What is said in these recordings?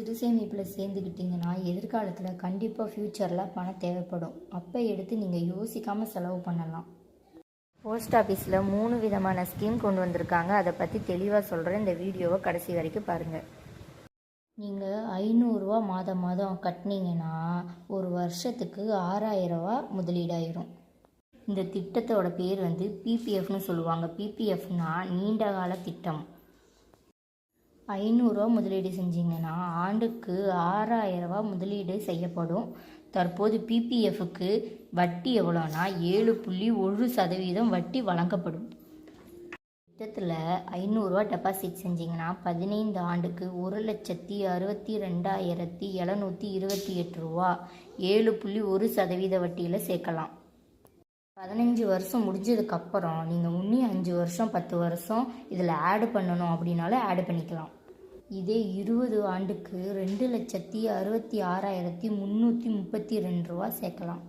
சிறு சேமிப்பில் சேர்ந்துக்கிட்டிங்கன்னா எதிர்காலத்தில் கண்டிப்பாக ஃப்யூச்சரில் பணம் தேவைப்படும். அப்போ எடுத்து நீங்கள் யோசிக்காமல் செலவு பண்ணலாம். போஸ்ட் ஆஃபீஸில் மூணு விதமான ஸ்கீம் கொண்டு வந்திருக்காங்க. அதை பற்றி தெளிவாக சொல்கிறேன் இந்த வீடியோவை கடைசி வரைக்கும் பாருங்கள் நீங்கள் ஐநூறுரூவா மாதம் மாதம் கட்டினீங்கன்னா ஒரு வருஷத்துக்கு ஆறாயிரரூவா முதலீடாயிரும். இந்த திட்டத்தோட பேர் வந்து பிபிஎஃப்னு சொல்லுவாங்க. பிபிஎஃப்னா நீண்ட கால திட்டம். ஐநூறுரூவா முதலீடு செஞ்சீங்கன்னா ஆண்டுக்கு ஆறாயிரரூவா முதலீடு செய்யப்படும். தற்போது பிபிஎஃப்க்கு வட்டி எவ்வளோனா ஏழு புள்ளி ஒரு சதவீதம் வட்டி வழங்கப்படும். திட்டத்தில் ஐநூறுரூவா டெபாசிட் செஞ்சிங்கன்னா பதினைந்து ஆண்டுக்கு ஒரு லட்சத்தி அறுபத்தி ரெண்டாயிரத்தி எழுநூற்றி இருபத்தி எட்டு ரூபா ஏழு புள்ளி ஒரு சதவீத வட்டியில் சேர்க்கலாம். பதினஞ்சு வருஷம் முடிஞ்சதுக்கப்புறம் நீங்கள் இன்னும் அஞ்சு வருஷம் பத்து வருஷம் இதில் ஆடு பண்ணணும் அப்படின்னாலும் ஆடு பண்ணிக்கலாம். இதே இருபது ஆண்டுக்கு ரெண்டு லட்சத்தி அறுபத்தி ஆறாயிரத்தி முந்நூற்றி முப்பத்தி ரெண்டு ரூபா சேர்க்கலாம்.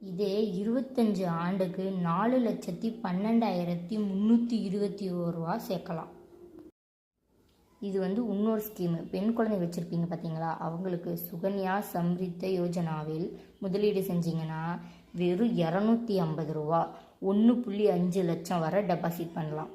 இதே இருபத்தஞ்சு ஆண்டுக்கு நாலு லட்சத்தி பன்னெண்டாயிரத்தி முந்நூற்றி இருபத்தி ஒரு ரூபா சேர்க்கலாம். இது வந்து இன்னொரு ஸ்கீமு. பெண் குழந்தை வச்சுருப்பீங்க பார்த்தீங்களா அவங்களுக்கு சுகன்யா சம்ரித்த யோஜனாவில் முதலீடு செஞ்சீங்கன்னா வெறும் இரநூத்தி ஐம்பது ரூபா. ஒன்று புள்ளி அஞ்சு லட்சம் வரை டெபாசிட் பண்ணலாம்.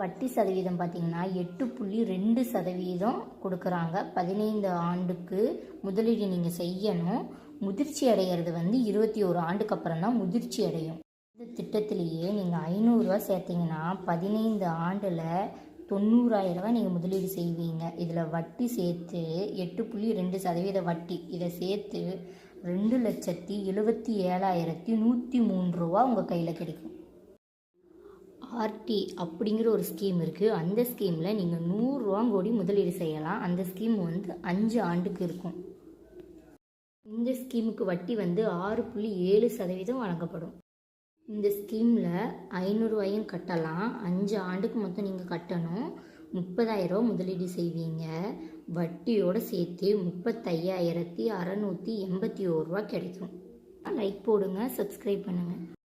வட்டி சதவீதம் பார்த்திங்கன்னா எட்டு புள்ளி ரெண்டு சதவீதம் கொடுக்குறாங்க. பதினைந்து ஆண்டுக்கு முதலீடு நீங்கள் செய்யணும். முதிர்ச்சி அடைகிறது வந்து இருபத்தி ஒரு ஆண்டுக்கு அப்புறம் தான் முதிர்ச்சி அடையும். இந்த திட்டத்திலேயே நீங்கள் ஐநூறுரூவா சேர்த்தீங்கன்னா பதினைந்து ஆண்டில் தொண்ணூறாயிரம் ரூபாய் நீங்கள் முதலீடு செய்வீங்க. இதில் வட்டி சேர்த்து எட்டு புள்ளி ரெண்டு சதவீத வட்டி. இதை சேர்த்து ரெண்டு லட்சத்தி எழுபத்தி ஏழாயிரத்தி நூற்றி மூணு ரூபா உங்கள் கையில் கிடைக்கும். ஆர்டி அப்படிங்கிற ஒரு ஸ்கீம் இருக்குது அந்த ஸ்கீமில் நீங்கள் நூறுரூவா கோடி முதலீடு செய்யலாம். அந்த ஸ்கீம் வந்து அஞ்சு ஆண்டுக்கு இருக்கும். இந்த ஸ்கீமுக்கு வட்டி வந்து ஆறு புள்ளி ஏழு சதவீதம் வழங்கப்படும். இந்த ஸ்கீமில் ஐநூறுரூவாயும் கட்டலாம். அஞ்சு ஆண்டுக்கு மொத்தம் நீங்கள் கட்டணும். முப்பதாயிரரூவா முதலீடு செய்வீங்க. வட்டியோடு சேர்த்து முப்பத்தையாயிரத்தி அறநூற்றி எண்பத்தி ஓருவா கிடைக்கும். லைக் போடுங்க சப்ஸ்கிரைப் பண்ணுங்கள்